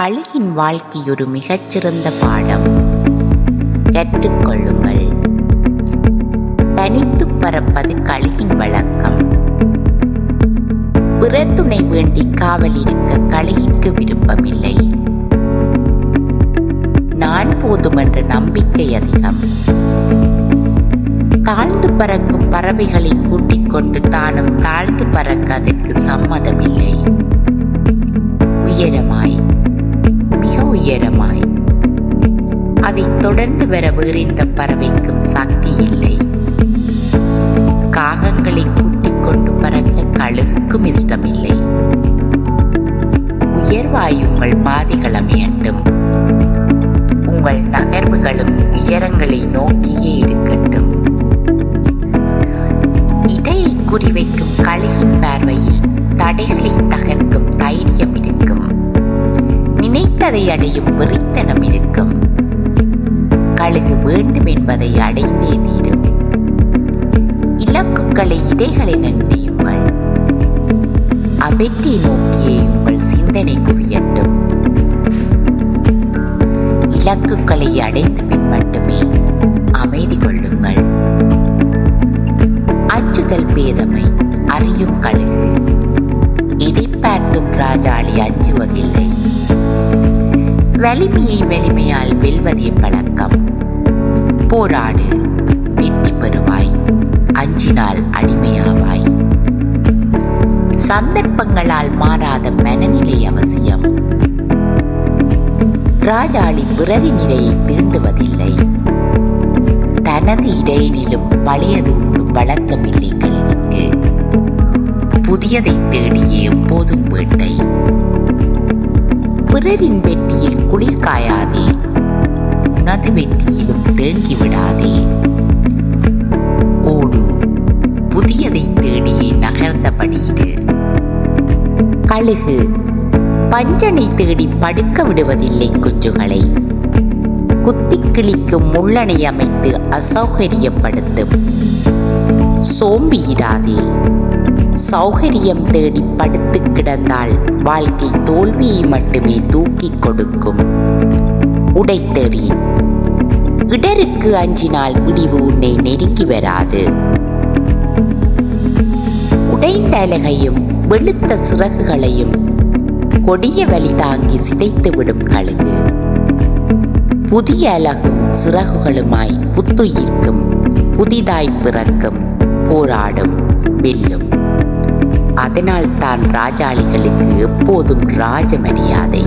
கலையின் வாழ்க்கை ஒரு மிகச்சிறந்த பாடம். கற்றுக்கொள்ளுங்கள் தனித்து பறப்பது கலையின் வழக்கம். பிறர் துணை வேண்டி காவல் இருக்க கலையிற்கு விருப்பமில்லை. நான் போதும் என்ற நம்பிக்கை அதிகம். தாழ்ந்து பறக்கும் பறவைகளை கூட்டிக் கொண்டு தானும் தாழ்ந்து பறக்க அதற்கு சம்மதமில்லை. தொடர்ந்து வர வேறிந்த பறவைக்கும் சக்தி இல்லை காகங்களை கூட்டிக் கொண்டு பறக்க கழுகுக்கும் இஷ்டமில்லை. உயர்வாய் உங்கள் பாதைகள் அமையட்டும். உங்கள் நகர்வுகளும் உயரங்களை நோக்கியே இருக்கட்டும். இடையை குறிவைக்கும் கழுகின் பார்வையில் தடைகளை தகர்க்கும் தைரியம் இருக்கும். நினைத்ததை அடையும் வெறி வேண்டும் என்பதை அடைந்தே தீரும். இலக்குகளை இடைகளை நிர்ணயுங்கள் அவற்றை நோக்கியே உங்கள் சிந்தனை குவியட்டும் இலக்குகளை அடைந்த பின் மட்டுமே அமைதி கொள்ளுங்கள். அச்சுதல் பேதமை அறியும் கழுகு. இதை பார்த்தும் ராஜாளி அஞ்சுவதில்லை. வலிமையை வலிமையால் வெல்வதே பழக்கம். போராடு. வெற்றி பெறுவாய். அஞ்சினால் அடிமையாவாய். சந்தர்ப்பங்களால் மாறாத மனநிலை அவசியம். ராஜாளி பிறரின் இடையை தீண்டுவதில்லை. தனது இடையினிலும் பழையது உண்டு வழக்கமில்லை கழுவிற்கு புதியதை தேடியே எப்போதும் வேட்டை. பிறரின் வெற்றியில் குளிர்காயாதே உனது வெற்றியிலும் தேங்கி விடாதே. ஓடு புதியதை தேடி நகர்ந்தபடியிடு கழுகு பஞ்சனை தேடி படுக்க விடுவதில்லை குஞ்சுகளை. குத்தி கிளிக்கும் முள்ளனை அமைத்து அசௌகரியப்படுத்தும். சோம்பியிடாதே சௌகரியம் தேடி படுத்து கிடந்தால் வாழ்க்கை தோல்வியை மட்டுமே தூக்கிக் கொடுக்கும். உடைத்தெறி இடருக்கு அஞ்சினால் பிடிவு உன்னை நெருங்கி வராது. உடைந்த அலகையும் வெளுத்த சிறகுகளையும் கொடிய வலி தாங்கி சிதைத்து விடும் கழுகு. புதிய அலகும் சிறகுகளுமாய் புத்துயிர்க்கும் புதிதாய் பிறக்கும் போராடும் வெல்லும். அதனால் தான் ராஜாளிகளுக்கு எப்போதும் ராஜ மரியாதை